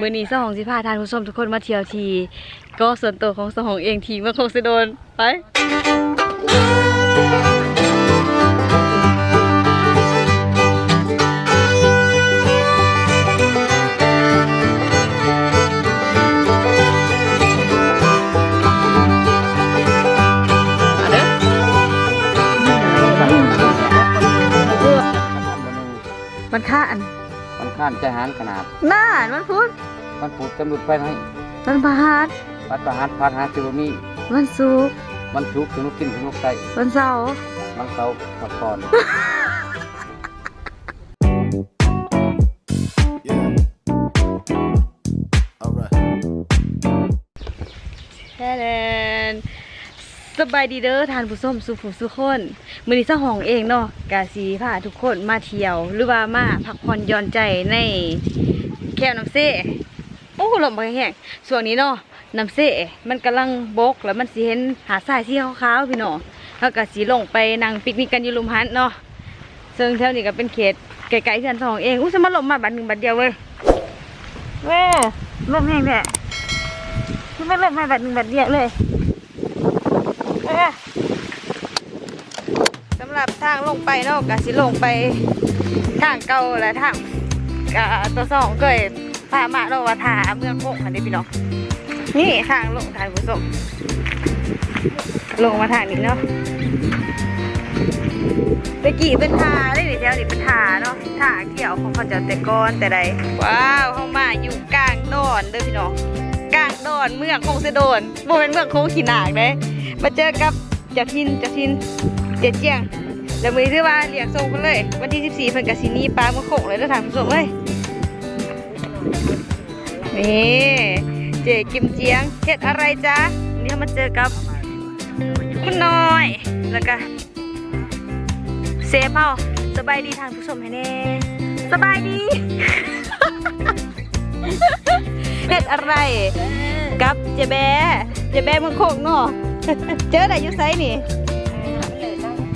มื้อนี้สหองสิพาทานผู้ชมทุกคนมาเที่ยวที ก็ส่วนตัวของสหองเองทีเมื่อคงสิโดนไปมาเด้อมันค่าอัน มันข้านจะหารขนาดน่านมันพูดมันผูกจำรุดไปให้มันพาดวัดประหารพัดหาจิวมีมันสุกร์มันทุกข์สนุกกินสนุกใส่วันเสาร์บางเสาร์พักผ่อนแค่น สบายดีเด้อทานผู้ส้มสุผู้สุคนมือนี้เจ้าของเองเนาะกาสีพาทุกคนมาเที่ยว หรือว่ามาพักผ่อนย่อนใจในแก้วน้ำเซ่โอ้ลมไปแห้งส่วนนี้เนาะน้ำเซ่มันกำลังบกแล้วมันสีเห็นหาทรายที่ขาวๆพี่เนาะแล้วก็สีลงไปนั่งปิกนิกกันอยู่ลุมฮันเนาะซึ่งแถวนี้ก็เป็นเขตไกลๆที่ทันสองเองอู้สมาลมมาบัดหนึ่งบัดเดียวเว้ยเว้ยลมแห้งแท้คือไม่ลมมาบัดหนึ่งบัดเดียวเลย สำหรับทางลงไปเนาะก็สิลงไปทางเก่าและทางตัวสองเกยพามาเนาะว่าทาเมืองโคงอันนี้พี่น้องนี่ทางลงทางผู้ชมลงมาทางนี้เนาะตะกี้เป็นทาได้หรือแถวนี้เป็นทาเนาะทาเกี่ยวของเขาเจะแต่ก้อนแต่ใดว้าวเข้ามาอยู่กลางดอนเด้อพี่น้องกลางดอนเมืองคงเสะโดนโมเป็นเมืองโคงขีนากเด้ มาเจอกับจับทินจับทินเจ็ดเจียงแล้วมือที่ว่าเรียกส่งไปเลย วันที่ 14เพิ่นกับซีนี่ปลาเมืองคงเลยแล้วถามผู้ชมเลยนี่เจ๊กิมเจียงเฮ็ดอะไรจ๊ะวันนี่มาเจอกับคุณน้อย แล้วก็เซฟเฮาสบายดีทางผู้ชมให้แน่สบายดีเฮ็ดอะไรกับเจแบเจแบเมึงโคงเนาะ เจอได้อยู่ไซนี่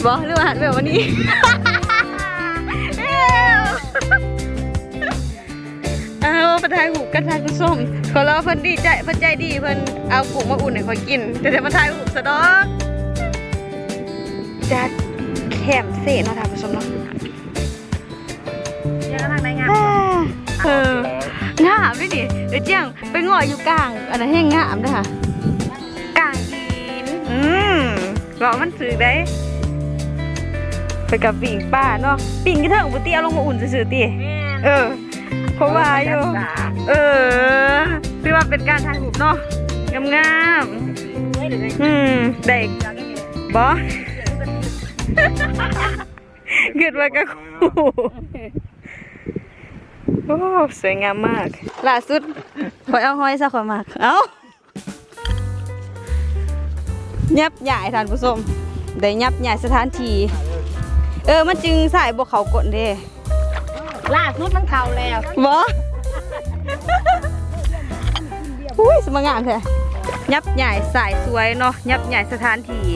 บอกหรือว่าหันแบบวันนี้เอ้วเอาประทายหูกันทานผู้ชมขอรอเพิ่นดีใจเพิ่นใจดีเพิ่นเอากุ้งมาอุ่นให้คอยกิน แต่เดี๋ยวมาทายหูสะดอกจัดแคมเซ่เนาะท่านผู้ชมเนาะเจอทางไหนงามเอองามด้วยดิเดี๋ยวเจียงไปงออยู่กลางอันนั้นแห้งงามด้วยค่ะ บอกมันถือได้ไปกับปิ่งป้าเนาะปิ่งกี่เถิงบุเตียลงมาอุ่นซื่อๆตีเออเพราะว่าอยู่เออคือว่าเป็นการถ่ายรูปเนาะงามๆอืมเด็กบอเกิดมากับครูโอ้สวยงามมากล่าสุดขอยเอาห้อยซะขอยมาก เอ้า ยับใหญ่ท่านผู้ชมได้ยับใหญ่สถานที่เออมันจึงสายบวเขากดเด้ล่าสุดมันเข่าแล้วบออุ้ยสมงามแท้ยับใหญ่สายสวยเนาะยับใหญ่สถานที่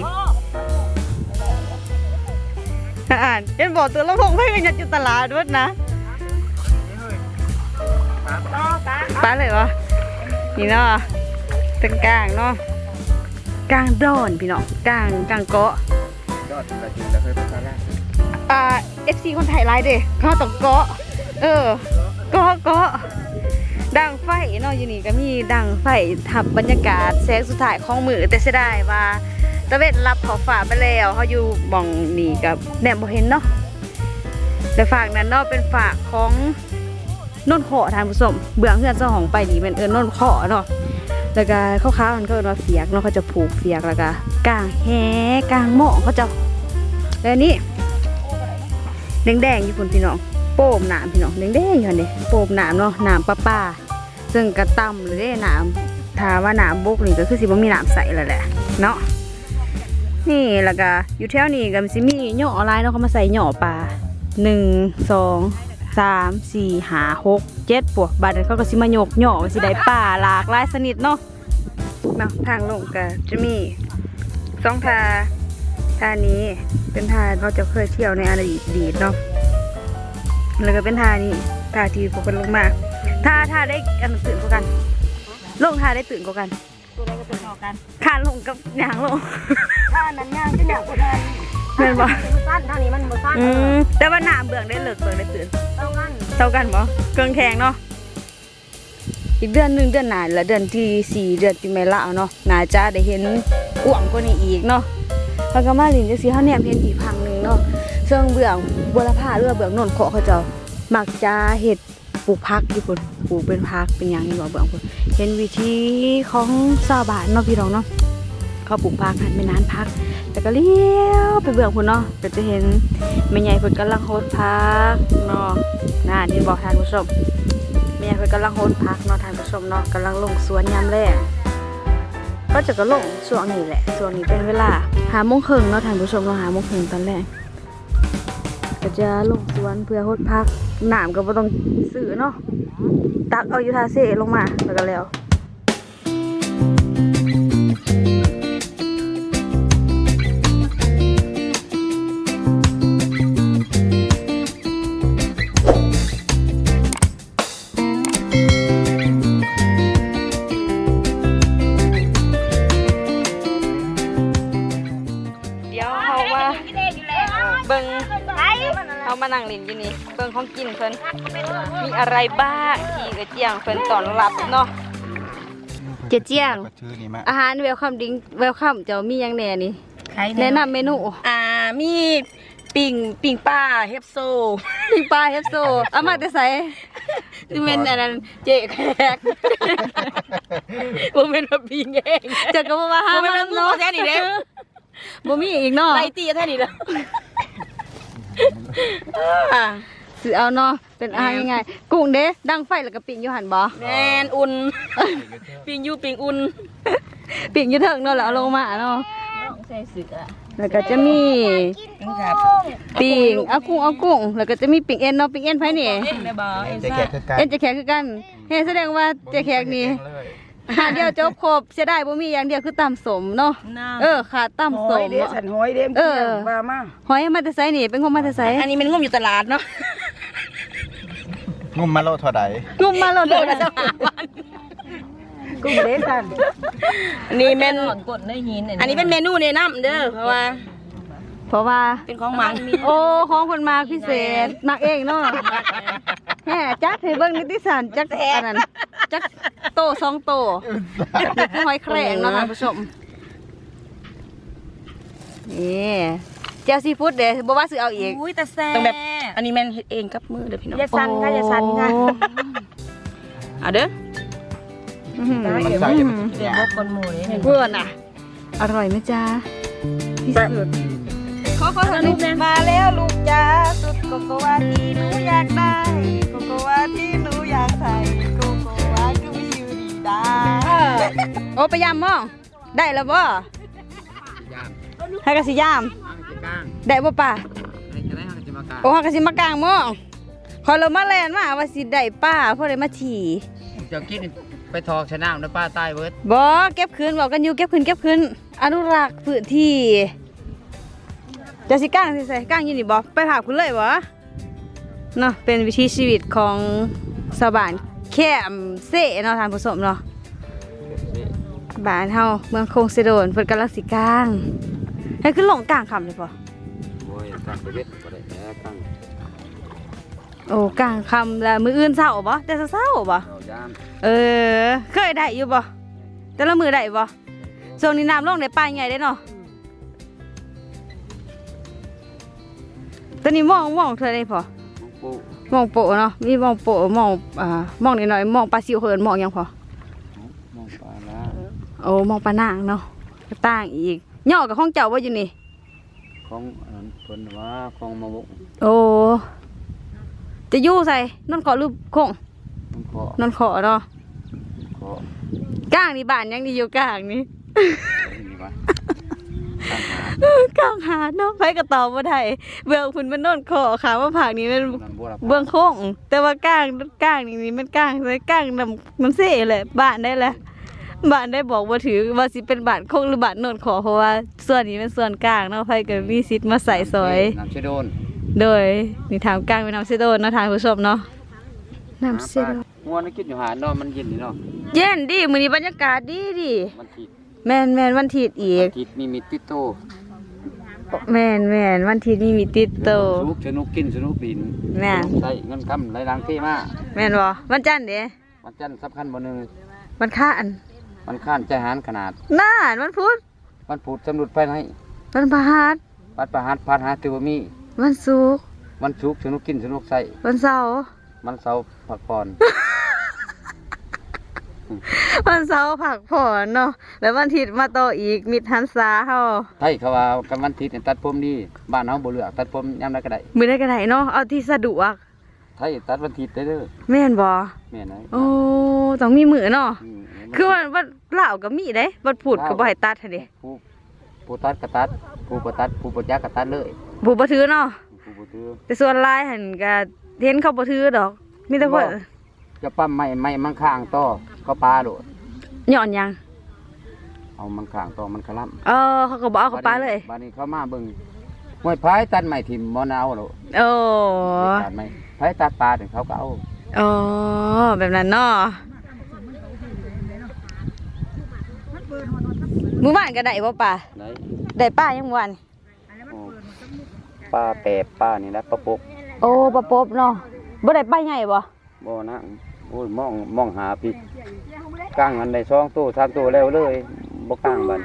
อ่านเอ็นบอกตัวลำโพงให้กันยัดอยู่ตลาดด้วยนะต่อตาป้าเลยวะนี่เนาะตรงกลางเนาะ กลางดอนพี่เนาะกลางกลางเกาะยอดกระจิงแล้วเคยไปซาร่าอ่าเอฟซีคนไทยไลน์เด้เขาต้องเกาะ เออ เกาะเกาะดังไฟเนาะอยู่นี่ก็มีดังไฟทับบรรยากาศแสงสุดท้ายของมือแต่เสียดายว่าตะเวนรับขอบฟ้าไปแล้วเขาอยู่หมองนี่กับแหนมบ่เห็นเนาะแต่ฝากนั้นเนาะเป็นฝากของนนขอทานผู้ชมเบื้องเพื่อนเจ้าของไปนี่เป็นเอิญนนขอเนาะ แล้วก็ข้าวๆมันก็เอิ้นว่าเฟียกเนาะเขาจะผูกเฟียกแล้วก็กลางแฮกลางหม้อเขาจะแล้วอันนี่แดงๆอยู่พุ่นพี่น้องโป่มหนามพี่น้องแดงๆอยู่หั่โป่มหนามเนาะหนามป้าป้าซึ่งกระตำเลยเด้หนามถ้าว่าหนามบกนี่ก็คือสิบ่มีหนามใสแล้วแหละเนาะนี่แล้วก็อยู่แถวนี้ก็มันสิมีหย่อลายเนาะเขามาใส่หย่อปลาหนึ่งสอง สามสี่ห้าหกเจ็ดปวกบาดนั้นเขาก็สิมาโยกหย่อว่าสิได้ปลาหลากหลายชนิดเนาะเนาะทางลงก็จะมีสองทาทานี้เป็นทาเขาจะเคยเที่ยวในอดีตเนาะแล้วก็เป็นทานี้ทาที่พวกเป็นลงมาถ้าถ้าได้อันตื่นกว่ากัน ลงท่าได้ตื่นกว่ากันตัวใดก็ตัวเท่ากันขานลงกับยางลงถ้านั้นย่างจะอยากคนนั้น แม่นบ่มันสั้นทางนี้มันบ่สั้นอืมแต่ว่าหน้าเบื้องได้เลิกเบื้องได้ตื่นเท่ากันเท่ากันบ่เครื่องแข่งเนาะอีกเดือนหนึ่งเดือนหน้าและเดือนที่สี่เดือนที่ไม่ละเนาะน่าจะได้เห็นอ้วงกว่านี้อีกเนาะแล้วก็มาลินจังซี่เฮาแนมเห็นอีกพังหนึงเนาะเชิงเบื้องบัวละพาหรือว่าเบื้องโนนขอเขาเจ้ามักจะเฮ็ดปลูกผักอยู่พุ่นปลูกเป็นผักเป็นหยังนี่บ่เบื้องพุ่นเห็นวิธีของชาวบ้านเนาะพี่น้องเนาะเขาปลูกผักหันเป็นนานผัก แต่ก็เลี้ยวไปเบื้องพุ่นเนาะก็จะเห็นแม่ใหญ่เพิ่นกำลังโหดผักเนาะน่านี่บอกทานผู้ชมแม่ใหญ่เพิ่นกำลังโหดผักเนาะทานผู้ชมเนาะกำลังลงสวนยามแรกก็จะก็ลงช่วงนี้แหละช่วงนี้เป็นเวลาหาโมงครึ่งเนาะท่านผู้ชมเนาหาโมงครึ่งตอนแรกก็จะลงสวนเพื่อโหดผักหน้ำก็บ่ต้องซื้อเนาะตักเอาอยู่ทาเซลงมาแล้วก็แล้ว นั่งเล่นอยู่นี่เบิ่งของกินเพิ่นมีอะไรบ้างที่กระเจียงเพิ่นต้อนรับเนาะเจเจียง ก็ชื่อนี่มาอาหารเวลคัมดิงเวลคัมเจ้ามีหยังแหน่นี่ใครแนะนำเมนูอ่ามีปิ่งปิ่งป้าเฮฟโซปิ้งปลาเฮฟโซเอามาแต่ไสที่เป็นอันนั้นเจ๊แขกบ่แม่นว่าปิ่งเองเจ้าก็บ่ว่าหาบ่แม่นมาว่างูเนาะแท้นี่เด้ บ่มีอีกเนาะไล่ตีแท้นี่แล้วอ่า สิเอาเนาะเป็นอาหารง่ายๆกุ้งเด้ดังไฟแล้วก็ปิ้งอยู่หั่นบ่แมนอุ่นปิ่งอยู่ปิ่งอุ่นปิ้งอยู่เถิงเนาะแล้วเอาลงมาเนาะใส่สึกอะแล้วก็จะมีครับปิ้งเอากุ้งเอากุ้งแล้วก็จะมีปิ้งเอ็นเนาะปิ้งเอ็นไผนี่เอ็นแม่บ่เอ็นจะซ่าแกะคือกันเอ็นจะแขกคือกันเฮ้แสดงว่าเจะแขกนี่ หาเดียวจบครบเสียดายบ่มีอย่างเดียวคือตำสมเนาะน้าเออขาดตำสมเด้สันหอยเด้มเอเกี่อ ยงว่ามาหอยมาแต่ไสนี่เป็นงมมาแต่ไสอันนี้มันงมอยู่ตลาดเนาะงุ่มมาโลเท่าใดงมมาแล้วเด้อกุ้งเด้สันอันนี้เป็นอันนี้เป็นเมนูแนะนำเด้อเพราะว่าเพราะว่า เป็นของหมันโอ้ของคนมาพิเศษนักเองเนาะ แหมจักให้เบิ่งนิติสารจักอันนั้นจักโตสองโตนี่คือหอยแครงเนาะท่านผู้ชมนี่เจ้าซีฟู้ดเด้บ่ว่าซื้อเอาอีกอุ้ยแต่แซ่ต้องแบบอันนี้แม่นเฮ็ดเองกับมือเด้อพี่น้องอย่าสันค่ะอย่าสันค่ะโอ้อะเด้ออื้อหือมันใส่จะเป็นอย่างคนหมูนี่เพื่อนอะ อร่อยไหมจ๊ะที่สุดขอขอถ่ายรูปนะมาแล้วลูกจ้าสุดโกโกวาที่หนูอยากได้ วิวดีดาโอ้ไปยามมองได้แล้วบ่ย่างให้กะสิยามอ้างจะกลางได้บ่ป่ะให้จะได้ห้างจะมากลางโอ้ฮักกะสิมากลางมองขอเรามาแลนมาว่าสิได้ป้าเพราะได้มาฉี่เจ้ากินไปทอกชะน้ำนะป้าใต้เบิดบ่เก็บคืนบอกกันอยู่เก็บคืนเก็บคืนอนุรักษ์พื้นที่จะสิก้างสิใส่ก้างอยินดีบ่ไปผาคุณเลยบ่เนาะเป็นวิถีชีวิตของชาวบ้าน แคมเซ่เนาะท่านผู้ชมเนาะบ้านเฮาเมืองโคงเซโดนเพิ่นกำลังสิก้างให้ขึ้นลงกลางคำเลยบ่โอ้ยกลางไปเบ็ดบ่ได้แหกลางโอ้กลางคำแล้วมื้ออื่นเช้าบ่แต่เช้าๆบ่เอาย่างเออเคยได้อยู่บ่แต่ละมือได้บ่ช่วงนี้น้ำลงในป่าใหญ่ได้เนาะตอนนี้มองมองเธอได้พอของปู มองโปะเนาะมีมองโปะมองอ่ามองนิดหน่อยๆมองปลาซิวเหินมองหยังพอมองปลาละโอ้มองปลานางเนาะก็ต่างอีกย่อกับห้องเจ้าว่าอยู่นี่ของอันนั้นเพิ่นว่าของมะมุกโอ้จะอยู่ใส่นอนขอรูปคงมันขอนอนขอเนาะขอกลางนี่บ้านยังดีอยู่กลางนี่ นี่วะกลางหากลางหาดเนาะไปกระตอบบ่ได้เบื้องคุณมันนอนขอขาว่าผากนี้มันนั่นบัวละเบื้องโค้งแต่ว่าก้างก้างนี่มันก้างใส่ก้างนำมันเซ่แหละบ้านได้แหละบ้านได้บอกว่าถือว่าสิเป็นบ้านโค้งหรือบ้านโนนขอเพราะว่าส่วนนี้เป็นส่วนกลางเนาะไผก็มีสิทธิ์มาใส่ซอยน้ำเชโดนโดยนี่ถามกลางเป็นน้ำเซโดนเนาะทางผู้ชมเนาะน้ำเซโดนงัววนกินอยู่หาดเนาะมันเย็นนี่เนาะเย็นดิมื้อนี้บรรยากาศดีดิมันทิด แม่นแม่นวันอาทิตย์อีมักนทิดมีมิตรติดโตแม่นแม่นวันอาทิตย์นี้มีติดโตสนุกสนุกกินสนุกดินแม่นใส่เงินคำไหลล้างที่มาแม่นบ่วันจันทร์เด้วันจันทร์สำคัญบ่หนึงวันค้านวันข้านใจหารขนาดน่านวันพุธวันพุธสำรุดภายในวันพฤหัสวันประหารพัดหาติวมีวันศุกร์วันศุกร์สนุกกินสนุกใส่วันเสาร์วันเสาร์พักผ่อน วันเสาร์ผักผ่อนเนาะแล้ววันอาทิตย์มาต่ออีกมิดหันษาเฮาไทยเขาว่ากันวันอาทิตย์เนี่ยตัดผมดีบ้านเฮาบ่เลือกตัดผมยามใดก็ได้มื้อใดก็ได้เนาะเอาที่สะดวกไทยตัดวันอาทิตย์ได้เด้อแม่นบ่แม่นไหนโอ้ต้องมีมื้อเนาะอืมคือวันวันลาวก็มีเด้วันพุธก็บ่ให้ตัดหั่นเด้ผู้ผู้ตัดก็ตัดผู้บ่ตัดผู้บ่จักก็ตัดเลยผู้บ่ถือเนาะผู้บ่ถือแต่ส่วนหลายหั่นก็เห็นเขาบ่ถือดอกมีแต่คนบ่ จะปั้มไม้ไม้มังข้างต่อเขาปลาโดดย้อนหยัง เอามังข้างต่อมันขลํเออ เขาก็บ่เอาเข้าปลาเลยบัดนี้เขามาเบิ่งห้วยพายตัดไม้ทิ่มบ่นาวโดดโอ้ตัดไม้พายตัดปลาถึงเขาก็เอาโอ้แบบนั้นเนาะมื้อวานก็ได้บ่ป่าไหนได้ป้ายังมื้อวานโอ้ปลาแปบปลานี่นะปลาปกโอ้ปลาปบเนาะบ่ได้ป้าใหญ่บ่บ่นะ โอ้ยมองมองหาพี่กลางอันใดสองตัวสามตัวแล้วเลยบ่กลางบัด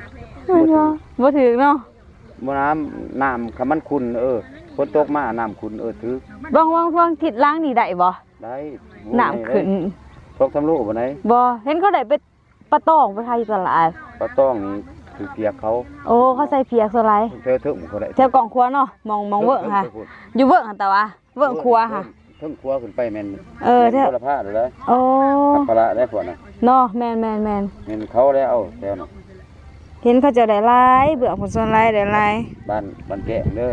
บ่ถือบ่ถึงเนาะบ่น้ำน้ำคำมันขุนเออฝนตกมาน้ำขุนเออถือบางวังช่วงทิศล้างนี่ได้บ่ได้โอ้ยน้ำขึ้นตกทำลูกบ่ไหนบ่เห็นเขาได้ไปปลาตองไปขายอยู่ตลาดปลาต้องนี่ถือเปียกเขาโอ้เขาใส่เพียกสไลด์เธอถึงเขาได้แถวกล่องครัวเนาะมองมองเวิร์กค่ะ อยู่เวิร์กค่ะแต่ว่าเวิร์กครัวค่ะ เพิ่งครัวขึ้นไปแม่นเออแถแม่วนคนละผ้าเลยโอ้อัปละได้พวกน่ะเนาะแมนแมนแมนแม่นเขาแล้วเอาแถวน่ะเห็นเขาจะได้ลายเบื่อผลส่วนลายได้ลายบ้านบ้านแกงเด้อ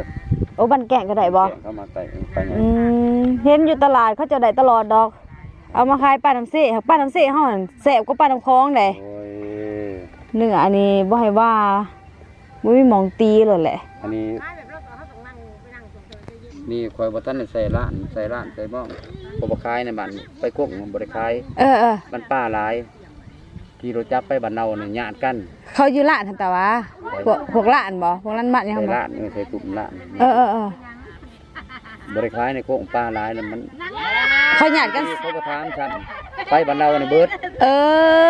โอ้บันแกงก็ได้บ่แกงเขามาใส่ไปไงอืมเห็นอยู่ตลาดเขาจะได้ตลอดดอก เอามาขายป้าน้ำเซ่หักป้าน้ำเซ่เฮานั่นแซ่บกว่าป้าน้ำคลองเด้โอ้ยเนื้ออันนี้บ่ให้ว่าบ่มีหมองตีเลยแหละ อันนี้ นี่คอยบ่ทันได้ใส่ร้านใส่ร้านใส่บ้องบ่บ่ขายในบ้านไปกกบ่ได้ขายเออเออบ้านป้าหลายที่รถจับไปบ้านเนาเนี่ยญาติกันเขาอยู่ร้านหั่นแต่ว่าพวกพวกร้านบ่พวกร้านมัดยังใส่บ่ร้านเออใส่กลุ่มร้านเออเออเออ บ่ได้ขายในโคกป้าหลายแล้วมันเขาหยาดกัน เขาก็ถามฉัน ไปบ้านเราเนี่ยเบิดเอ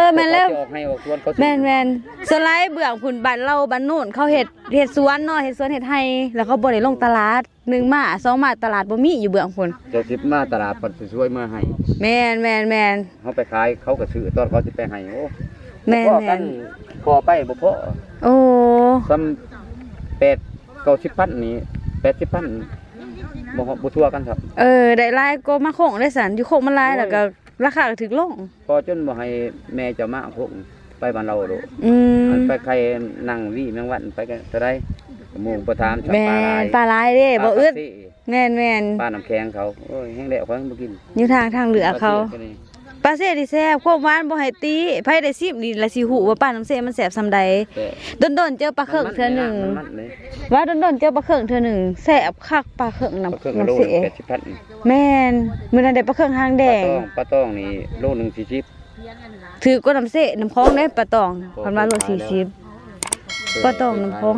อแม่นแล้วเขาจะออกให้ออกสวนเขาสิแม่นแม่นสไลด์เบื้องผุนบ้านเราบ้านนู่นเขาเฮ็ดเฮ็ดสวนเนาะเฮ็ดสวนเฮ็ดไร่แล้วเขาบ่ได้ลงตลาดหนึ่งมาสองมาตลาดบ่มีอยู่เบื้องผุนเจ้าสิบมาตลาดปัดช่วยมาให้แม่นแม่นแม่นเขาไปขายเขาก็ซื้อตอนเขาสิไปให้โอ้แม่นบ่พอแม่กันพอไปบ่พอโอ้ซ้ำแปดเก้าสิบพันนี่แปดสิบพันบ่ฮอดบ่ทั่วกันครับ เออได้หลายก็มาโคงได้สันอยู่โคงมันหลายแล้วก็ ราคาก็ถึกลง พอจนบ่ให้แม่เจ้ามาพวกไปบ้านเราโดอืมอันไปใครนั่งวี่แมงวันไปกันเท่าไรหมู่ประธานสับแม่ปลาลายนปลาหลายเด้บ่อึดปลาซี่แม่นแม่นปลาน้ำแข็งเขาโอ้ยแห้งแล้วเขาบ่กินอยู่ทางทางเหลือเขา ปลซี่ก็นี่ ปลาเสดีแซ่บความหวานบ่ให้ตีไผได้ซิมนี่ละสิหูว่าปลาน้ำเสมันแซ่บซำใดแต่โดนๆเจอปลาเคิงเทื่อหนึงมัมันเลยว่าโดนๆเจอปลาเคิงเทื่อหนึงแซ่บคักปลาเคิงปลาเครื่องน้ำโลน้ำเสหนึงแปดสิบพันแม่นมื้อนั้นได้ปลาเคิงหางแดปลางต้องปลาต้องนี่โลหนึ่งสี่สิบถือก็น้ำเสน้ำคลองได้ปลาตองพันว่าโล40ปลาตองน้ำคลอง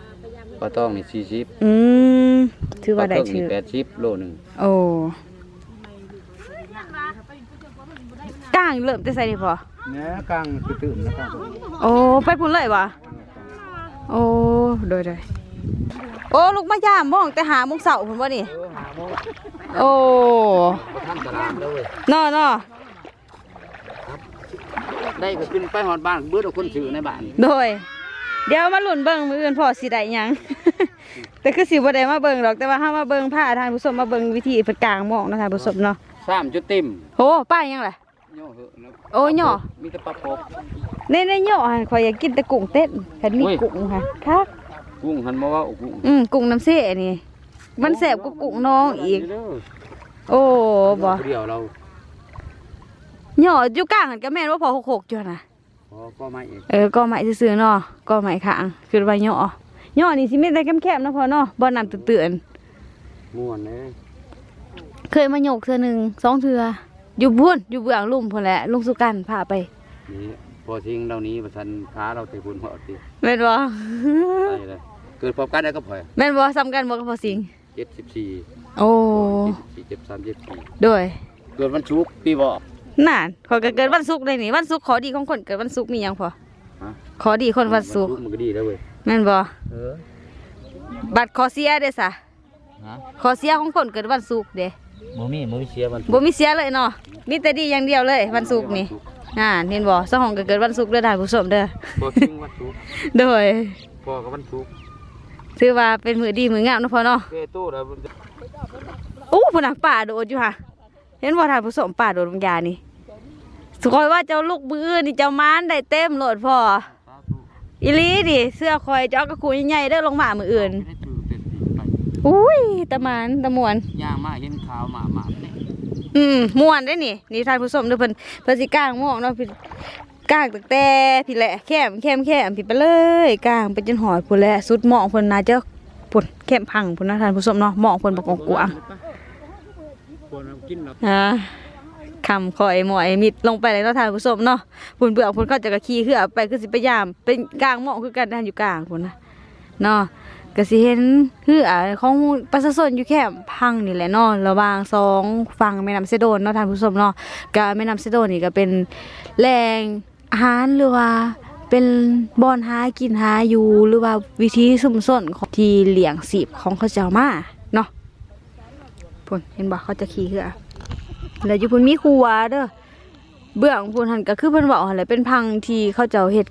50ปลาต้องนี่สี่สิบอืมถือว่าได้ปลาเคถืรื่องอนี่แปดสิบโลหนึ่งโอ้ ก้างเริ่มจะใส่นี่พอเนื้อกลางตื่นๆนะครับโอ้ไปพุ่นเลยวะโอ้โดยโดยโอ้ลูกมายามมองแต่หาโมงเสาร์พุ่นว่านี่เออหาโมงโอ้มาทำตลาดเลยนอนาะได้ก็ขึ้นไปหอดบ้านเบื่อเอาคนซื้อในบ้านโดย เดี๋ยวมาหลุนเบิ่งมืออื่นพอสิได้หยังแต่คือสิบ่ได้มาเบิ่งหรอกแต่ว่าเฮามาเบิ่งผ้าทานผู้ชมมาเบิ่งวิธีเพิ่นกลางหมองเนาะทานผู้ชมเนาะสามจุดเต็มโหป้ายยังล่ะ ย่อเหอะนะโอ้ย่อ มีแต่ปลาปกในในย่อหันข่อยอยากกินแต่กุ้งเต้นคันมีโอ้ยกุ้งค่ะครับกุ้งหันมาว่าโอ้กุ้งอืมกุ้งน้ำเสนี่ มันแสบกว่ากุ้งน้องอีก โอ้บ่เดียวเราย่ออยู่กลางหันก็แม่นว่าพอหกๆอยู่หั่นน่ะพอก็มาอีกเออก็ไม้ซื่อๆเนาะก็ไม้ข้างคือว่าย่อย่อนี่สิมีแต่แคบๆเนาะพอเนาะบ่น้ำตื้นม่วนเลยๆเคยมาโยกเทื่อหนึงสองเทื่อ อยู่บุ่นอยู่เบื้องลุ่มพุ่นแหละลุงสุกันพาไปนี่พอทิ้งเหล่านี้ประชันค้าเราแต่คุณเหาะติแม่นบ่ไปเลยเกิดพร้อมกันได้ก็พอแม่นบ่ซ้ำกันบ่กับพอสิงเจ็ดสิบสี่โอ้สี่เจ็ดสามเจ็ดสี่โดยเกิดวันชุกร์ปีบ่น่นขอยก็เกิดวันศุกร์เลยนี่วันศุกร์ขอดีของคนเกิดวันศุกร์มีหยังพอฮะขอดีคนวันศุกร์มันก็ดีแล้วเว้ยแม่นบ่เออบัตรขอเสียเด้อซะฮะขอเสียของคนเกิดวันศุกร์เด้ บ่มีบ่มีเสียวันบ่มีเสียเลยเนาะมีแต่ดีอย่างเดียวเลยวันศุกร์นี่อ่าเห็นบ่สองของก็เกิดวันศุกร์เด้อท่านผู้ชมเด้อพอทิ้งวันชุกร์โดยพอกับวันชุกร์ถือว่าเป็นมือดีมืองามเนาะพ่อเนาะเกตู้แล้วอู้พุ่นน่ะป่าโดดอยู่ค่ะ เห็นบ่ท่านผู้ชมป่าโดดบางยานี่สกอยว่าเจ้าลูกมืออื่นนี่เจ้ามานได้เต็มโหลดพ่ออีหลีดิเสื้อคอยเจ้ากระคุยใหญ่ๆเด้อลงมามืออื่น อุ้ยตะหมานตะมวนย่างมาเห็นขาวหมาหมาเนี่ยอืมม่วนได้นี่นี่ท่านผู้ชมเด้อเพิ่นเพิ่นสิก้างหมอกเนาะพี่ก้างตั้งแต่พี่แหละแคมแคมแคมพี่ไปเลยก้างไปจนหอยพุ่นแหละสุดหมอกเพิ่นน่าจะพุ่นแคมพังพุ่นนะท่านผู้ชมเนาะหมอกเพิ่นบ่กว้างควรกินเนาะๆอ่าคำคอยหมอยมิดลงไปเลยเนาะท่านผู้ชมเนาะพุ่นเบื่อพุ่นเขาจะกะขี่เหือไปคือสิพยายามเป็นกลางหมอกคือกันท่านอยู่กลางพุ่นนะเนาะ ก็สิเห็นเหือของประชาชนอยู่แค่พังนี่แหละเนาะระหว่างสองฝั่งแม่น้ำเซโดนเนาะท่านผู้ชมเนาะก็แม่น้ำเซโดนนี่ก็เป็นแหล่งอาหารหรือว่าเป็นบอนหากินหาอยู่หรือว่าวิธีสุมส่วนของที่เลี้ยงสีบของเขาเจ้ามาเนาะพุ่นเห็นบ่เขาจะขี่เหือแล้วอยู่พุ่นมีครัวเด้อเบื้องพุ่นหันก็คือเพิ่นบอกหั่นแหละเป็นพังที่เขาเจ้าเฮ็ด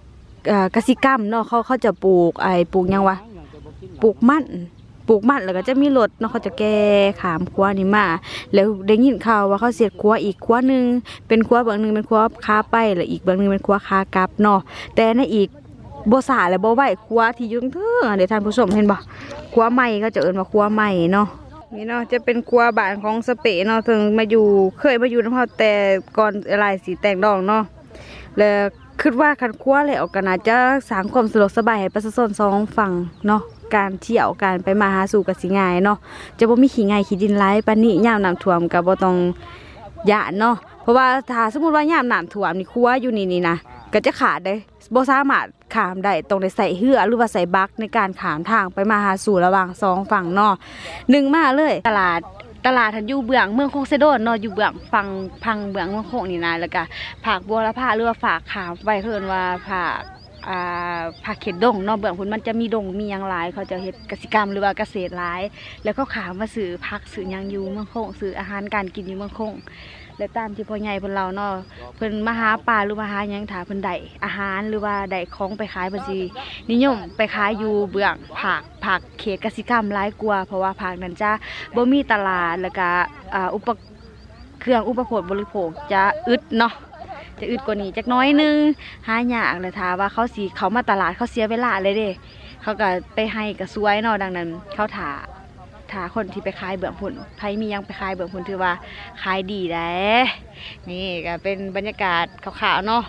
กสิกรรมเนาะเขาเขาจะปลูกไอ้ปลูกยังวะ ปลูกมันปลูกมันแล้วก็จะมีรถเนาะเขาจะแก้ขามครัวนี่มา แล้วได้ยินข่าวว่าเขาเสียดครัวอีกครัวหนึ่งเป็นครัวบางหนึ่งเป็นครัวค้าไปแล้วอีกบางหนึ่งเป็นครัวค้ากลับเนาะแต่ในอีกบสาและบไหวครัวที่ยุ่งเทื่อเดี๋ยวท่านผู้ชมเห็นบ่ครัวใหม่เขาจะเอิ้นว่าครัวใหม่เนาะนี่เนาะจะเป็นครัวบ้านของสเปะเนาะถึงมาอยู่เคยมาอยู่น้ำเฮาแต่ก่อนอะไรสีแตงดองเนาะแล้วคิดว่าคันครัวแล้วก็น่าจะสร้างความสะดวกสบายให้ประชาชนสองฝั่งเนาะ การเที่ยวการไปมาหาสู่ก็สิง่ายเนาะจะบ่มีขี้ไงขี้ดินไหลปานนี้ยามน้ำท่วมก็บ่ต้องย่านเนาะเพราะว่าถ้าสมมุติว่ายามน้ำท่วมนี่ครัวอยู่นี่นี่นะก็จะขาดได้บ่สามารถข้ามได้ต้องได้ใส่เรือหรือว่าใส่บักในการข้ามทางไปมาหาสู่ระหว่างสองฝั่งเนาะหนึ่งมาเลย ตลาดตลาดทันอยู่เบื้องเมืองโคงเซโดนเนาะอยู่เบื้องฟังพังเบื้องเมืองโคงนี่นะแล้วก็ผักบัวละผ้าหรือว่าฝากขามไว้เพิ่นว่าผักอ่า ผักเข็ดดงเนาะเบื้องพุ่นมันจะมีดงมียังหลาย เขาจะเฮ็ดกสิกรรมหรือว่าเกษตรหลาย แล้วก็ขามมาซื้อผักซื้อยังอยู่เมืองคงซื้ออาหารการกินอยู่เมืองคงและตามที่พ่อใหญ่เพิ่นเราเนาะเพิ่นมาหาปลาหรือมาหาหยังถาเพิ่นได้อาหารหรือว่าได้ของไปขายเพิ่นสินิยมไปขายอยู่เบื้องผักผักเขตกสิกรรมหลายกว่าเพราะว่าผักนั้นจะบ่มีตลาดแล้วก็อุปเครื่องอุปโภคบริโภคจะอึดเนาะ จะอึดกว่านี้จักน้อยนึงหายากเลยท่าว่าเขาสีเขามาตลาดเขาเสียเวลาเลยเด้เขาก็ไปให้ก็สวยเนาะดังนั้น เขาถาถาคนที่ไปขายเบื้องผุนไผมียังไปขายเบื้องผุนถือว่าขายดีแล้นี่ก็เป็นบรรยากาศขาวๆเนาะ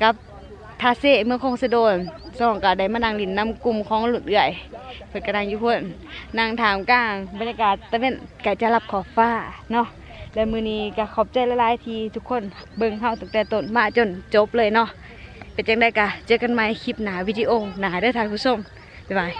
กับทาเซเมืองคงสะโดนส่องก็ได้มานั่งลินน้ำกลุ่มของหลุดเอื่อยเพิ่นก็นั่งยู่พุ่นนั่งถามกลางบรรยากาศตะเวนไก่จะรับขอบฟ้าเนาะ และมือนี้ก็ขอบใจละลายทีทุกคนเบิ่งเฮาตั้งแต่ต้นมาจนจบเลยเนาะเป็นจังไดกะเจอกันใหม่คลิปหนาวิดีโอหนาได้ทานผู้ชมบ๊ายบาย